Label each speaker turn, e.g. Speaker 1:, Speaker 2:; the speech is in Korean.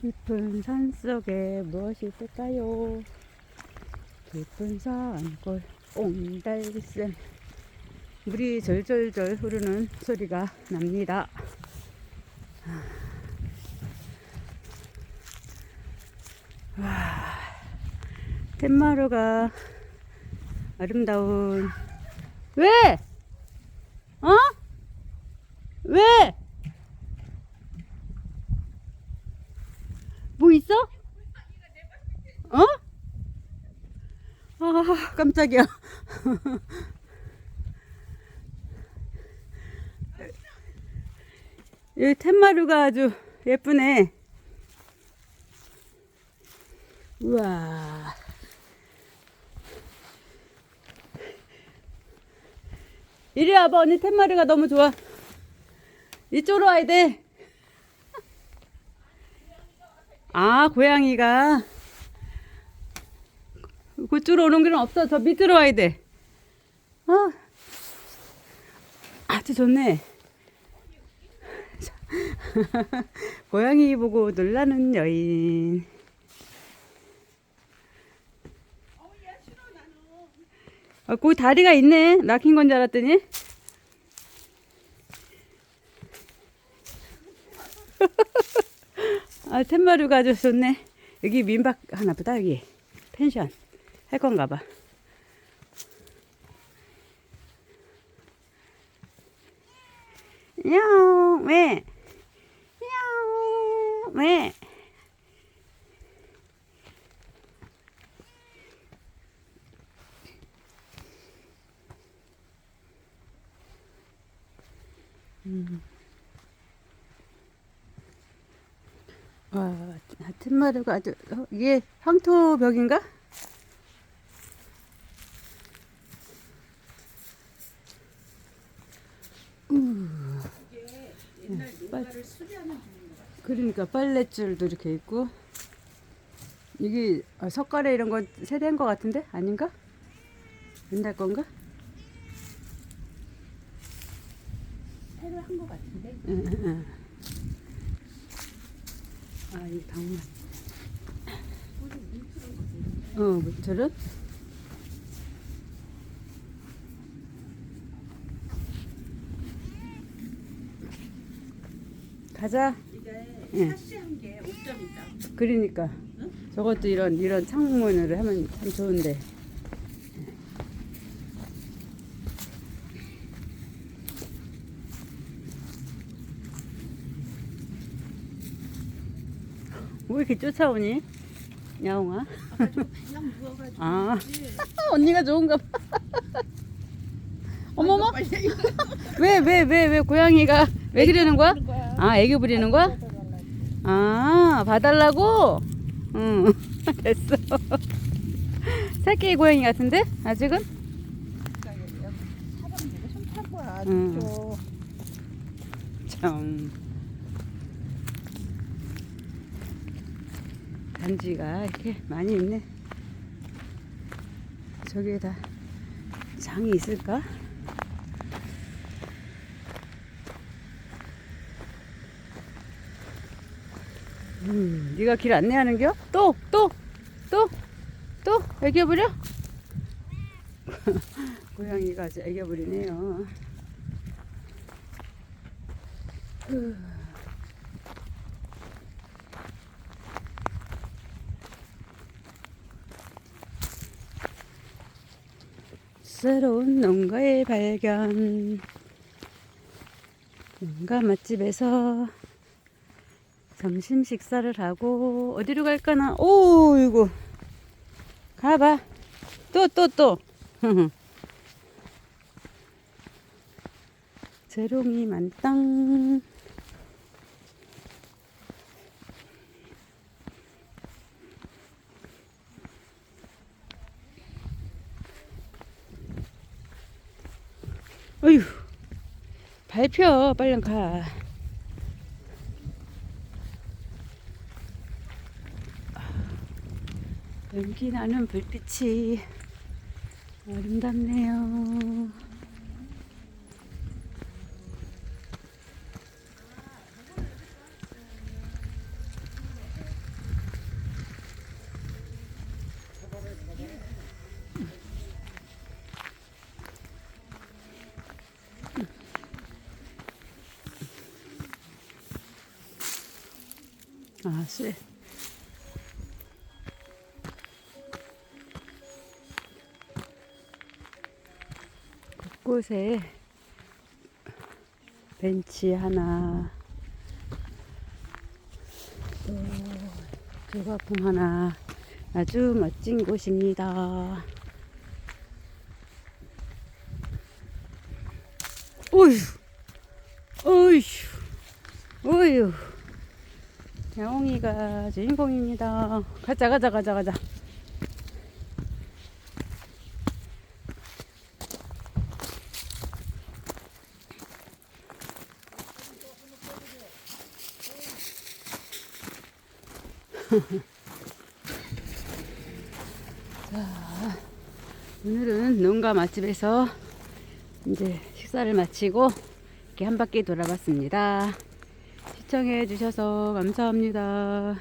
Speaker 1: 깊은 산 속에 무엇이 있을까요? 깊은 산골 옹달샘 물이 절절절 흐르는 소리가 납니다. 와, 텐마루가 아름다운 왜? 어? 왜? 뭐 있어? 어? 아, 깜짝이야. 여기 텐마루가 아주 예쁘네. 우와. 이리 와봐, 언니 텐마루가 너무 좋아. 이쪽으로 와야 돼. 아, 고양이가. 그쪽으로 오는 길은 없어. 저 밑으로 와야 돼. 아, 아주 좋네. 고양이 보고 놀라는 여인. 아, 거기 다리가 있네. 막힌 건 줄 알았더니. 아, 텐마루가 아주 좋네. 여기 민박 하나 보다, 여기. 펜션. 할 건가 봐. 야옹, 왜? 야옹, 왜? 와, 텐마루가 아주, 어, 이게 황토벽인가?
Speaker 2: 수리하는
Speaker 1: 그러니까 빨랫줄도 이렇게 있고 이게 아, 석가래 이런 건 세대인 것 같은데 아닌가? 옛날 건가?
Speaker 2: 새로 한 것 같은데
Speaker 1: 응, 응, 응. 아, 이 방문. 어, 문철은? 가자.
Speaker 2: 이게
Speaker 1: 예.
Speaker 2: 사시한 게 5점이다.
Speaker 1: 그러니까 저것도 이런 이런 창문으로 하면 참 좋은데. 왜 이렇게 쫓아오니? 야옹아?
Speaker 2: 아까 좀 그냥 누워가지고
Speaker 1: 아.
Speaker 2: 있지.
Speaker 1: 언니가 좋은가 봐. 어머머? 왜, 왜, 왜, 왜 고양이가 왜
Speaker 2: 그러는 거야?
Speaker 1: 아, 애교 부리는 거야? 아, 봐달라고? 응, 됐어. 새끼 고양이 같은데? 아직은?
Speaker 2: 사람 내가 손탄 거야.
Speaker 1: 응.
Speaker 2: 진짜.
Speaker 1: 참. 단지가 이렇게 많이 있네. 저기에 다 장이 있을까? 음, 네가 길 안내하는겨? 또, 또, 또, 또 애교 부려? 고양이가 아주 애교 부리네요. 새로운 농가의 발견. 농가 맛집에서 점심 식사를 하고 어디로 갈까나? 오, 이거 가봐. 또, 또, 또. 재롱이 만땅. 어휴, 밟혀, 빨리 가. 연기 나는 불빛이 아름답네요. 아, 씨. 곳곳에 벤치 하나, 또 조각품 하나, 아주 멋진 곳입니다. 어휴, 어휴, 어휴. 야옹이가 주인공입니다. 가자, 가자, 가자, 가자. 자, 오늘은 농가 맛집에서 이제 식사를 마치고 이렇게 한 바퀴 돌아봤습니다. 시청해 주셔서 감사합니다.